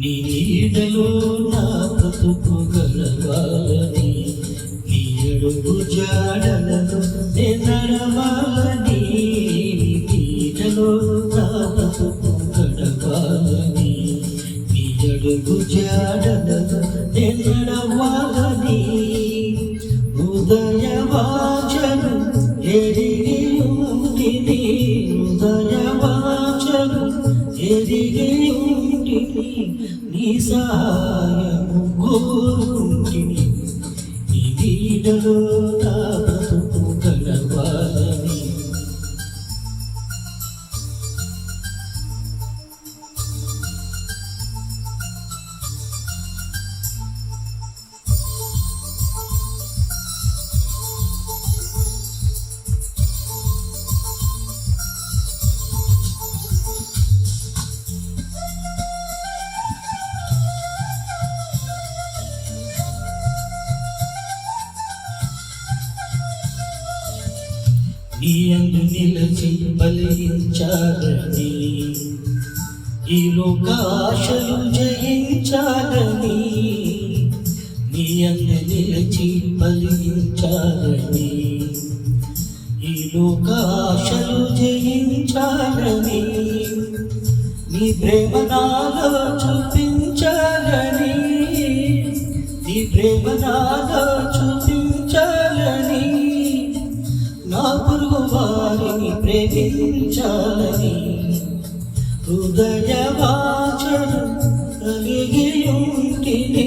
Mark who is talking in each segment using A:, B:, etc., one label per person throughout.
A: నీ నీడలో నా బ్రతుకు గడవాలని నీ అడుగు జాడలను నడవాలని నీడలో నా బ్రతుకు గడవాలని నీ అడుగు జాడలను నడవాలని హృదయ వాచను ఎరిగి ఎరిగి నీ సహాయము కోరు నీ అందు నిలచి బలించాలని ఈ లోకాశలు జయించాలని. నీ అందు నిలచి బలించాలని ఈ లోకాశలు జయించాలని. నీ ప్రేమ నాలో చూపించాలని. నీ ప్రేమ నాలో చూపించాలని. పురుగు వారిని ప్రేమించాలని హృదయ వాచను కలిగి ఉంటిని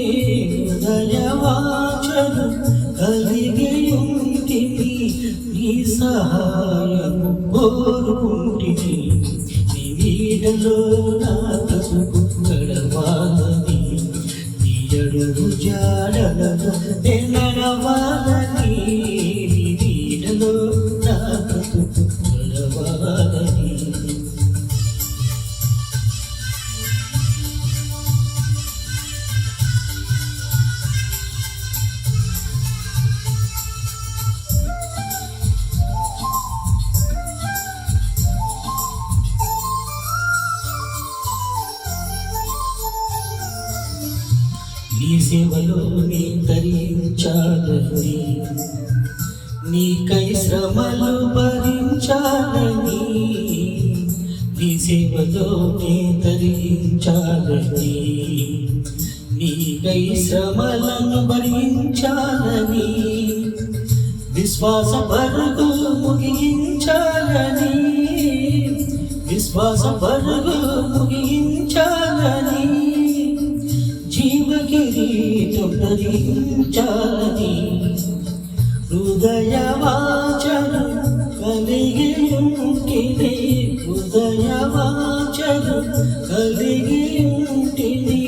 A: హృదయ వాచను కలిగి ఉంటిని నీ సహాయము కోరుకుంటిని. నీ వీడలో నీ సేవలో నీ ధరించాలని. నీకై శ్రమలు భరించాలని. నీ సేవలో నీ ధరించాలని. నీకై శ్రమలను భరించాలని. విశ్వాస పరుగు ముగించాలని. విశ్వాస పరుగు కిరీటం ధరించాలని కలిగి ఉంటిని హృదయవాచను కలిగి ఉంటిని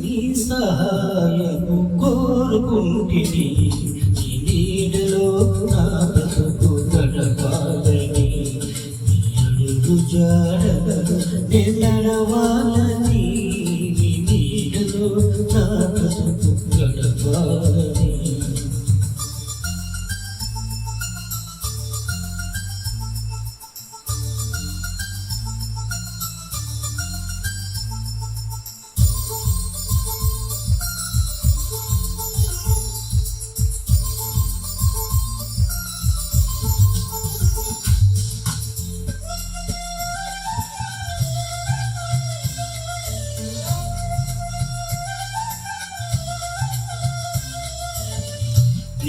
A: నీ సహాయము కోరుకుంటిని నీడలో నా బ్రతుకు గడపాలని నీ అడుగు నడవాలని నీడలో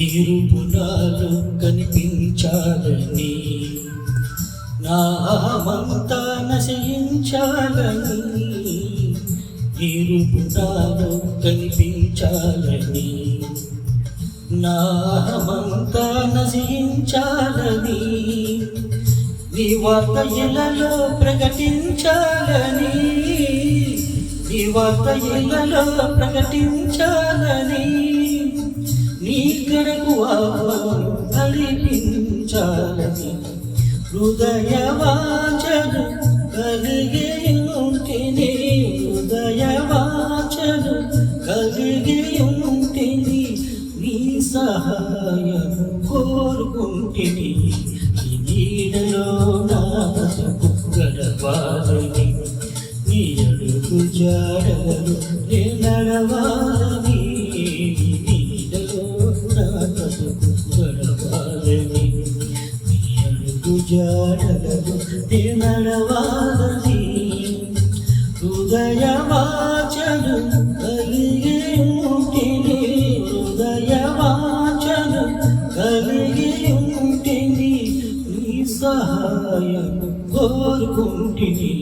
A: నా నీరు పునాలు కనిపించాలని నామంతా నశించాలని నీరు కనిపించాలని నామంతా నశించాలని నీ వార్త ఇళ్ళలో ప్రకటించాలని నీ వార్త ఇళ్ళలో ప్రకటించాలని నీ కడకు ఆహ్వానం హృదయ వాచను కలిగే అడుగు జాడలు నే నడవాలని హృదయ వాచను కలిగి ఉంటిని హృదయ వాచను కలిగి ఉంటిని నీ సహాయం కోరుకుంటిని.